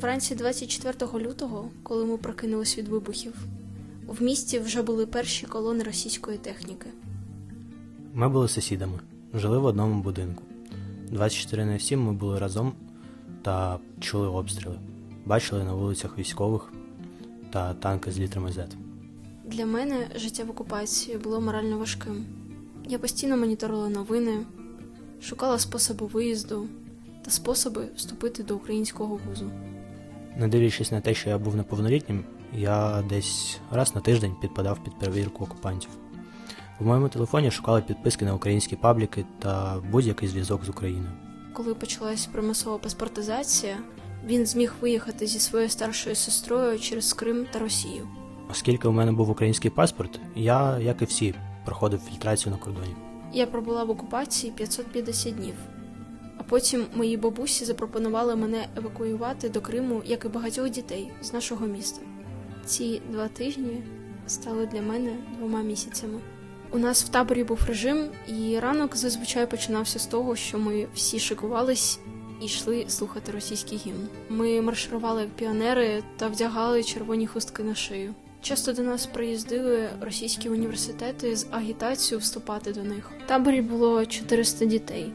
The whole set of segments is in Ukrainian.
Вранці 24 лютого, коли ми прокинулись від вибухів, в місті вже були перші колони російської техніки. Ми були сусідами, жили в одному будинку. 24 на 7 ми були разом та чули обстріли. Бачили на вулицях військових та танки з літрами Z. Для мене життя в окупації було морально важким. Я постійно моніторила новини, шукала способи виїзду та способи вступити до українського вузу. Не дивлячись на те, що я був неповнолітнім, я десь раз на тиждень підпадав під перевірку окупантів. В моєму телефоні шукали підписки на українські пабліки та будь-який зв'язок з Україною. Коли почалась примусова паспортизація, він зміг виїхати зі своєю старшою сестрою через Крим та Росію. Оскільки у мене був український паспорт, я, як і всі, проходив фільтрацію на кордоні. Я пробула в окупації 550 днів. Потім мої бабусі запропонували мене евакуювати до Криму, як і багатьох дітей з нашого міста. Ці два тижні стали для мене двома місяцями. У нас в таборі був режим, і ранок зазвичай починався з того, що ми всі шикувались і йшли слухати російський гімн. Ми марширували як піонери та вдягали червоні хустки на шию. Часто до нас приїздили російські університети з агітацією вступати до них. В таборі було 400 дітей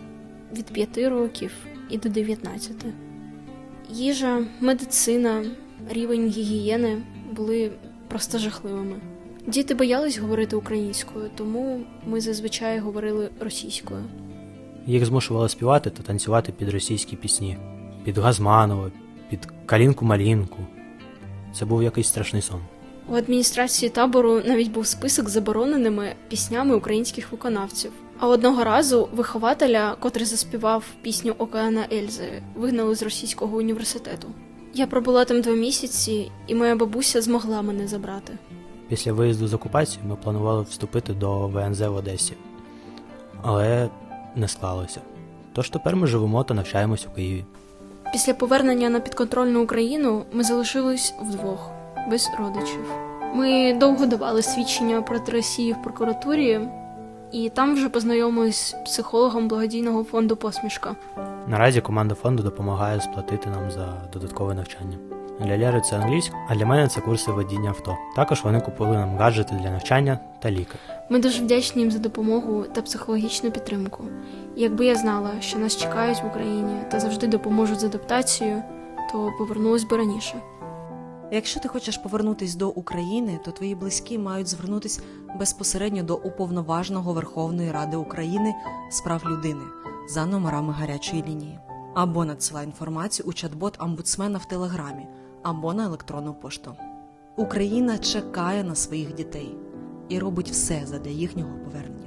від 5 років і до 19. Їжа, медицина, рівень гігієни були просто жахливими. Діти боялись говорити українською, тому ми зазвичай говорили російською. Їх змушували співати та танцювати під російські пісні, під Газманова, під Калінку-Малінку. Це був якийсь страшний сон. У адміністрації табору навіть був список з забороненими піснями українських виконавців. А одного разу вихователя, котрий заспівав пісню Океана Ельзи, вигнали з російського університету. Я пробула там два місяці, і моя бабуся змогла мене забрати. Після виїзду з окупації ми планували вступити до ВНЗ в Одесі, але не склалося. Тож тепер ми живемо та навчаємось у Києві. Після повернення на підконтрольну Україну ми залишились вдвох, без родичів. Ми довго давали свідчення проти Росії в прокуратурі, і там вже познайомились з психологом благодійного фонду Посмішка. Наразі команда фонду допомагає сплатити нам за додаткове навчання. Для Лєри це англійська, а для мене це курси водіння авто. Також вони купили нам гаджети для навчання та ліки. Ми дуже вдячні їм за допомогу та психологічну підтримку. І Якби я знала, що нас чекають в Україні та завжди допоможуть з адаптацією, то повернулась би раніше. Якщо ти хочеш повернутись до України, то твої близькі мають звернутись безпосередньо до уповноваженого Верховної Ради України з прав людини за номерами гарячої лінії, або надсилай інформацію у чат-бот омбудсмена в Телеграмі, або на електронну пошту. Україна чекає на своїх дітей і робить все задля їхнього повернення.